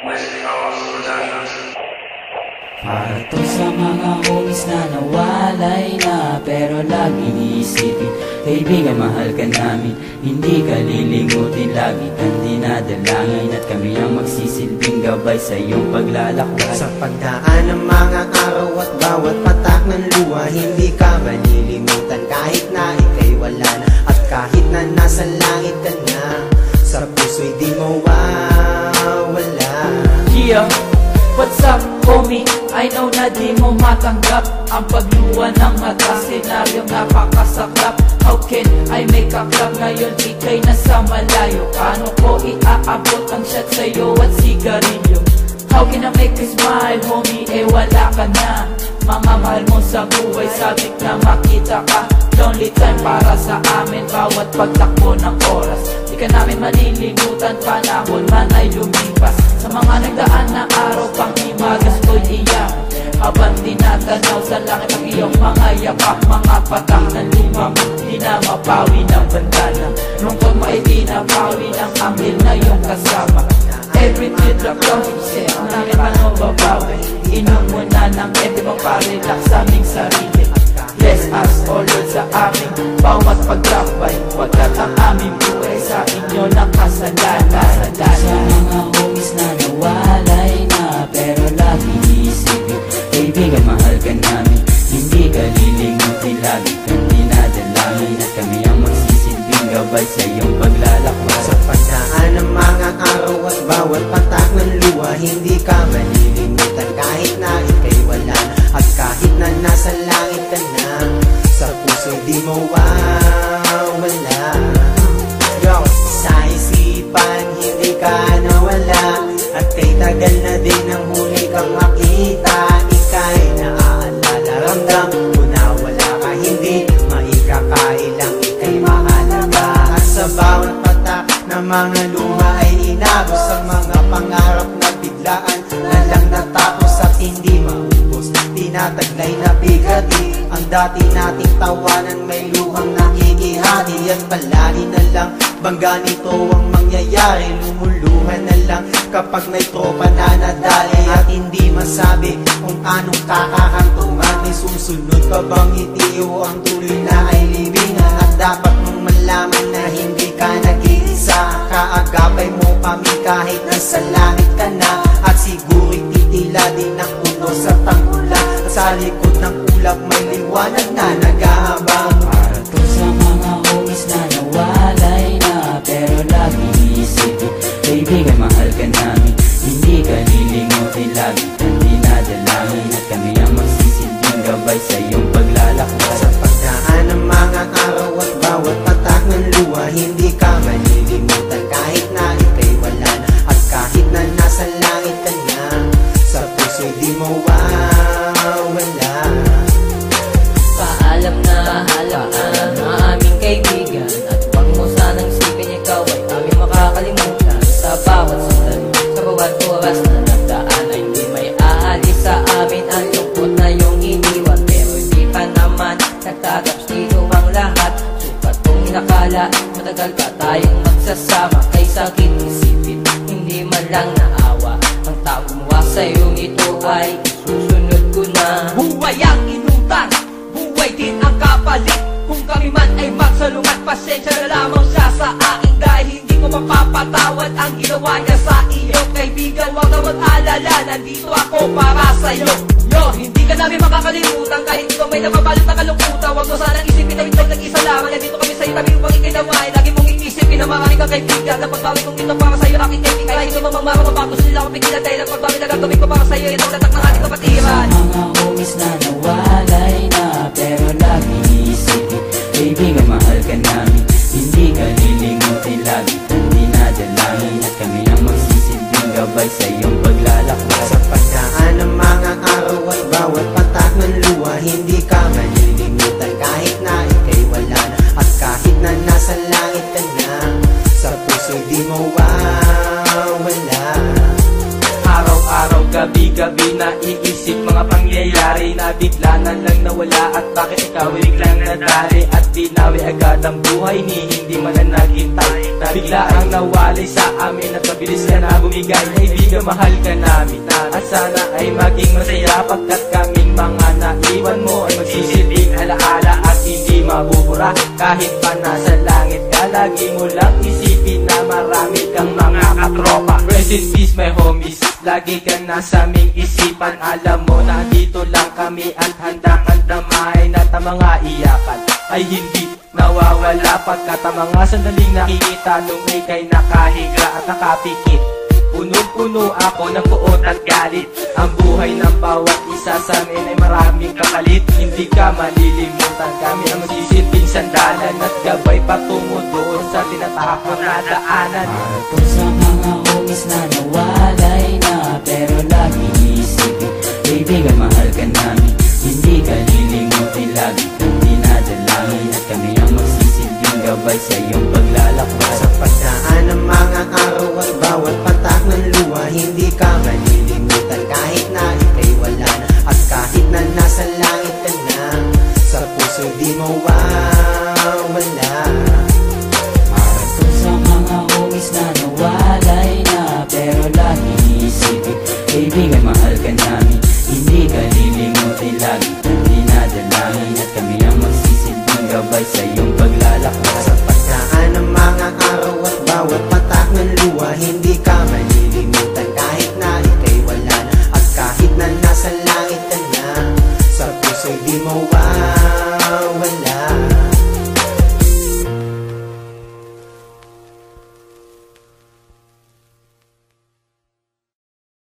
Para to sa mga homies na nawalay na Pero lagi iisipin Kaibigan, mahal ka namin Hindi ka lilingutin Lagi kang dinadalangin At kami ang magsisilbing gabay Sa iyong paglalakbay Sa pagdaan ng mga araw at bawat patak ng luha Hindi ka malilimutan kahit na ikay wala na At kahit na nasa langit ka na Sa puso'y di mawawala Yeah, what's up homie? I know na di mo matanggap Ang pagluwa ng mata. Senaryong napakasaklap. How can I make a club Ngayon ikay nasa malayo. Paano ko iaabot ang shot sa'yo at sigarilyo? How can I make you smile homie? Eh wala ka na. Mga mahal mo sa buhay Sabik na makita ka. Lonely time para sa amin Bawat pagtakbo ng oras. Di ka namin malilimutan Panahon man ay lumipas. Sa kasama. Every teardrop of success Ang langit ano babawi. Inom mo na ng ebe mong parelax sa aming sarili. Bless us, O Lord, sa aming bawat pagkakbay Pagkat ang aming buhay sa inyo nakasalanan Sa mga homies na nawalay na Pero lagi iisipin Kaibigan, mahal ka namin. Hindi ka lilingutin Lagi kang dinadalangin. At kami ang magsisilbing gabay Sa iyong ng Tinataglay na bigati. Ang dati nating tawanan may luhang nakikihati At palagi na lang bangga nito ang mangyayari. Lumuluhan na lang kapag may tropa na nadali. At hindi masabi kung anong kakahantungan May susunod pa bang itiyo ang tuloy na ay libingan? At dapat mong malaman na hindi ka nag-iisa. Kaagapay mo kami kahit nasa langit ka na. At siguro'y titila din likod ng ulap may liwanag na nag-aabang magsasama Kay sakit isipin, hindi man lang naawa. Ang taong gumawa sa'yo ito ay susunod ko na. Buhay ang inutang Buhay din ang kapalit. Kung kami man ay magsalungat Pasensya na lamang siya sa akin. Dahil hindi ko mapapatawad Ang ginawa niya sa iyo. Kaibigan, huwag ka mag-alala. Nandito ako para sa'yo. Yo, hindi ka namin makakalimutan. Kahit ikaw may napabalot na kalungkutan Huwag mo sanang isipin na ikaw nag-isa lamang. Nandito kami sa'yo tabi upang iisipin na marami kang kaibigan Na pagbawi kong ito para sa'yo aking kaibigan Kahit ito mamang marababago sila ako pigilan Dahil ang pagbawi na gagawin ko para sa'yo. Ito ang latak ng ating kapatiran. Mga homies na nawalay na Pero lagi iisipin Kaibigan, mahal ka namin nawala at bakit ikaw ay biglang nadali? At binawi agad ang buhay ni hindi man na naghintay Na bigla ang nawali sa amin at mabilis ka na bumigay. Kaibigan mahal ka namin. At sana ay maging masaya pagkat kaming mga naiwan mo Ay magsisilbing alaala at hindi mabubura. Kahit pa nasa langit ka Lagi mo lang isipin na marami kang mga katropa. Rest in peace my homies Lagi ka nasa aming isipan. Alam mo na dito lang kami At handa kang damahin At ang mga iyakan ay hindi nawawala. Pagkat ang mga sandaling nakikita Nung ikay nakahiga at nakapikit Punong-puno ako ng puot at galit. Ang buhay ng bawat isa sa amin ay maraming kapalit. Hindi ka malilimutan Kami ang magsisilbing sandalan At gabay patungo doon sa tinatahak na daanan. To sa mga homies na nawalay na Pero lagi isipin Kaibigan mahal ka namin. Hindi ka lilimutin Lagi kang dinadalangin At kami ang magsisilbing gabay sa iyong paglalakbay di mo wawala Para to sa mga homies na nawalay na Pero lagi isipin Kaibigan mahal ka namin Hindi ka lilimutin Lagi. Kang dinadalangin At kami ang magsisilbing gabay sa iyong paglalakbay. Sa pagdaan ng mga araw at bawat patak ng luha Hindi ka malilimutan kahit na ikay wala na. At kahit na nasa langit ka na Sa puso di mo wala